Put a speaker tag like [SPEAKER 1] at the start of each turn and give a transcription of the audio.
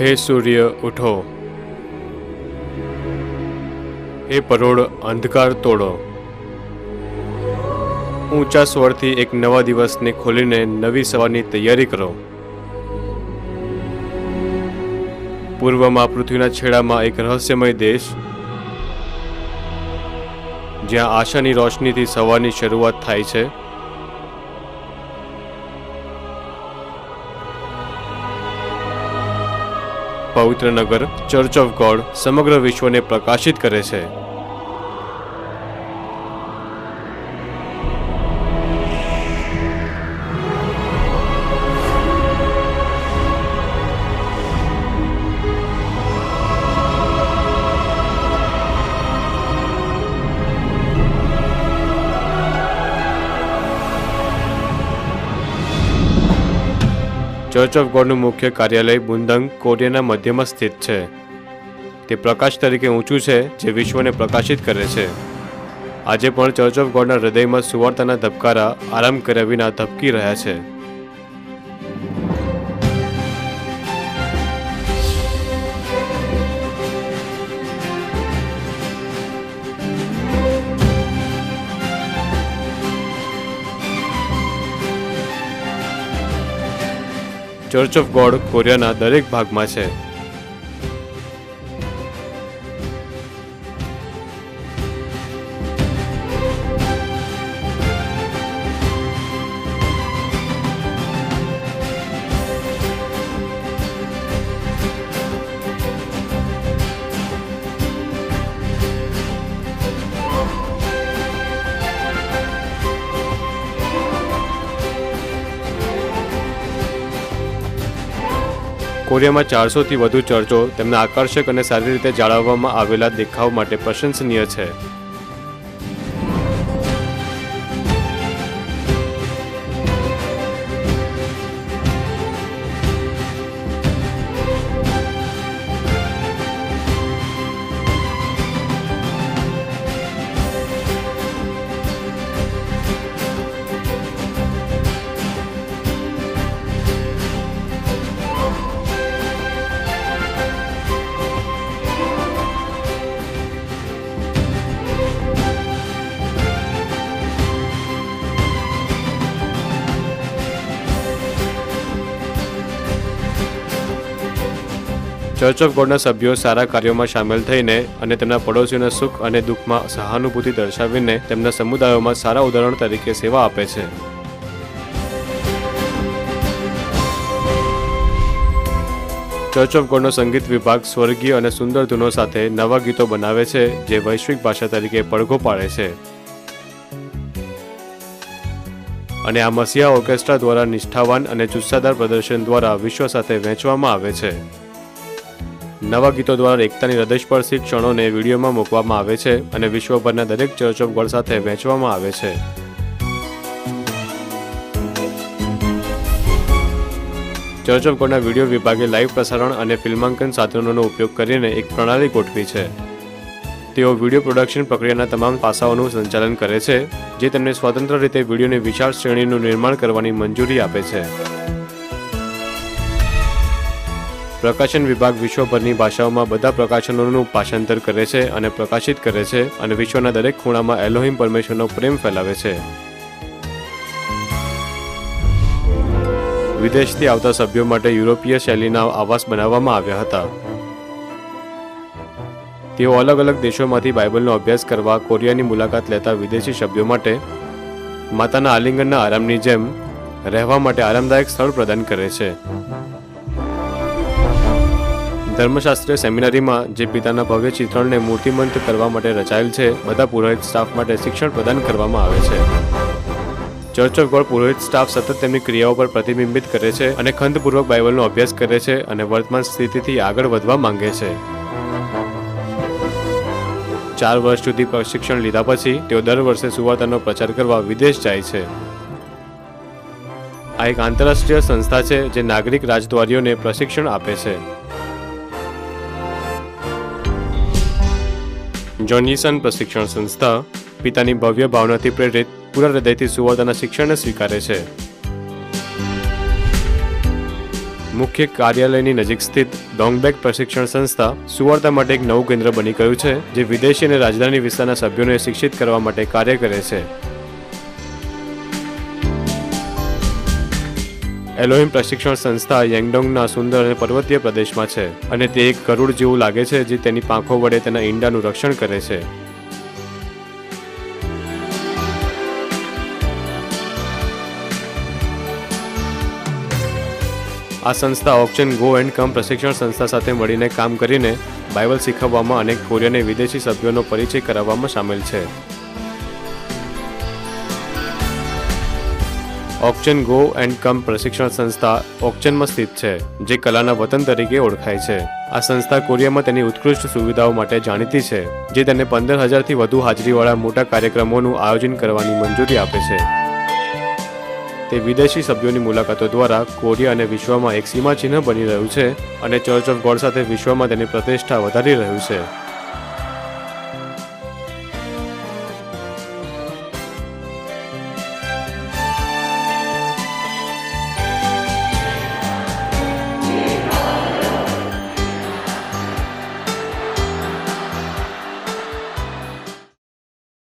[SPEAKER 1] હે સૂર્ય, ઉઠો. હે પરોળ, અંધકાર તોડો. ઊંચા સ્વરથી એક નવા દિવસને ખોલીને નવી સવારની તૈયારી કરો. પૂર્વમાં પૃથ્વીના છેડામાં એક રહસ્યમય દેશ, જ્યાં આશાની રોશનીથી સવારની શરૂઆત થાય છે. પવિત્ર નગર ચર્ચ ઓફ ગોડ સમગ્ર વિશ્વને પ્રકાશિત કરે છે. ચર્ચ ઓફ ગોડનું મુખ્ય કાર્યાલય બુંદંગ, કોરિયાના મધ્યમાં સ્થિત છે. તે પ્રકાશ તરીકે ઊંચું છે, જે વિશ્વને પ્રકાશિત કરે છે. આજે પણ ચર્ચ ઓફ ગોડના હૃદયમાં સુવાર્તાના ધબકારા આરામ કર્યા વિના ધબકી રહ્યા છે. ચર્ચ ઓફ ગોડ કોરિયાના દરેક ભાગમાં છે. કોરિયામાં ચારસોથી વધુ ચર્ચો તેમના આકર્ષક અને સારી રીતે જાળવવામાં આવેલા દેખાવ માટે પ્રશંસનીય છે. ચર્ચ ઓફ ગોડના સભ્યો સારા કાર્યોમાં સામેલ થઈને અને તેમના પડોશીઓના સુખ અને દુઃખમાં સહાનુભૂતિ દર્શાવીને તેમના સમુદાયોમાં સારા ઉદાહરણ તરીકે સેવા આપે છે. ચર્ચ ઓફ ગોડનો સંગીત વિભાગ સ્વર્ગીય અને સુંદર ધૂનો સાથે નવા ગીતો બનાવે છે, જે વૈશ્વિક ભાષા તરીકે પડઘો પાડે છે. અને આ મસીહા ઓર્કેસ્ટ્રા દ્વારા નિષ્ઠાવાન અને જુસ્સાદાર પ્રદર્શન દ્વારા વિશ્વ સાથે વહેંચવામાં આવે છે. નવા ગીતો દ્વારા એકતાની હૃદયસ્પર્શી ક્ષણોને વિડીયોમાં મૂકવામાં આવે છે અને વિશ્વભરના દરેક ચર્ચ ઓફ ગોડ સાથે વહેંચવામાં આવે છે. ચર્ચ ઓફ ગોડના વીડિયો વિભાગે લાઈવ પ્રસારણ અને ફિલ્માંકન સાધનોનો ઉપયોગ કરીને એક પ્રણાલી ગોઠવી છે. તેઓ વીડિયો પ્રોડક્શન પ્રક્રિયાના તમામ પાસાઓનું સંચાલન કરે છે, જે તેમને સ્વતંત્ર રીતે વિડીયોની વિશાળ શ્રેણીનું નિર્માણ કરવાની મંજૂરી આપે છે. પ્રકાશન વિભાગ વિશ્વભરની ભાષાઓમાં બધા પ્રકાશનોનું ભાષાંતર કરે છે અને પ્રકાશિત કરે છે અને વિશ્વના દરેક ખૂણામાં એલોહિમ પરમેશ્વરનો પ્રેમ ફેલાવે છે. વિદેશથી આવતા સભ્યો માટે યુરોપીય શૈલીના આવાસ બનાવવામાં આવ્યા હતા. તેઓ અલગ અલગ દેશોમાંથી બાઇબલનો અભ્યાસ કરવા કોરિયાની મુલાકાત લેતા વિદેશી સભ્યો માટે માતાના આલિંગનના આરામની જેમ રહેવા માટે આરામદાયક સ્થળ પ્રદાન કરે છે. ધર્મશાસ્ત્રીય સેમિનારીમાં જે પિતાના ભવ્ય ચિત્રણને મૂર્તિમંત કરવા માટે રચાયેલ છે, બધા પુરોહિત સ્ટાફ માટે શિક્ષણ પ્રદાન કરવામાં આવે છે. ચર્ચ ઓફ ગોડ પુરોહિત સ્ટાફ સતત તેમની ક્રિયાઓ પર પ્રતિબિંબિત કરે છે અને ખંતપૂર્વક બાઇબલનો અભ્યાસ કરે છે અને વર્તમાન સ્થિતિથી આગળ વધવા માંગે છે. ચાર વર્ષ સુધી પ્રશિક્ષણ લીધા પછી તેઓ દર વર્ષે સુવાર્તાનો પ્રચાર કરવા વિદેશ જાય છે. આ એક આંતરરાષ્ટ્રીય સંસ્થા છે જે નાગરિક રાજદ્વારીઓને પ્રશિક્ષણ આપે છે. જોનીસન પ્રશિક્ષણ સંસ્થા પિતાની ભવ્ય ભાવનાથી પ્રેરિત પૂરા હૃદયથી સુવર્ધાના શિક્ષણને સ્વીકારે છે. મુખ્ય કાર્યાલયની નજીક સ્થિત ડોંગબેક પ્રશિક્ષણ સંસ્થા સુવર્ધા માટે એક નવું કેન્દ્ર બની ગયું છે, જે વિદેશી અને રાજધાની વિસ્તારના સભ્યોને શિક્ષિત કરવા માટે કાર્ય કરે છે. એલોહિમ પ્રશિક્ષણ સંસ્થા યેંગડોંગના સુંદર અને પર્વતીય પ્રદેશમાં છે અને તે એક કરોડ જેવું લાગે છે જે તેની પાંખો વડે તેના ઈંડાનું રક્ષણ કરે છે. આ સંસ્થા ઓપ્શન ગો એન્ડ કમ પ્રશિક્ષણ સંસ્થા સાથે મળીને કામ કરીને બાઇબલ શીખવવામાં અને કોરિયાને વિદેશી સભ્યોનો પરિચય કરાવવામાં સામેલ છે. ઓક્ચન ગો એન્ડ કમ પ્રશિક્ષણ સંસ્થા ઓક્ચનમાં સ્થિત છે, જે કલાના વતન તરીકે ઓળખાય છે. આ સંસ્થા કોરિયામાં તેની ઉત્કૃષ્ટ સુવિધાઓ માટે જાણીતી છે, જે તેને પંદર હજારથી વધુ હાજરીવાળા મોટા કાર્યક્રમોનું આયોજન કરવાની મંજૂરી આપે છે. તે વિદેશી સભ્યોની મુલાકાતો દ્વારા કોરિયા અને વિશ્વમાં એક સીમાચિહ્ન બની રહ્યું છે અને ચર્ચ ઓફ ગોડ સાથે વિશ્વમાં તેની પ્રતિષ્ઠા વધારી રહ્યું છે.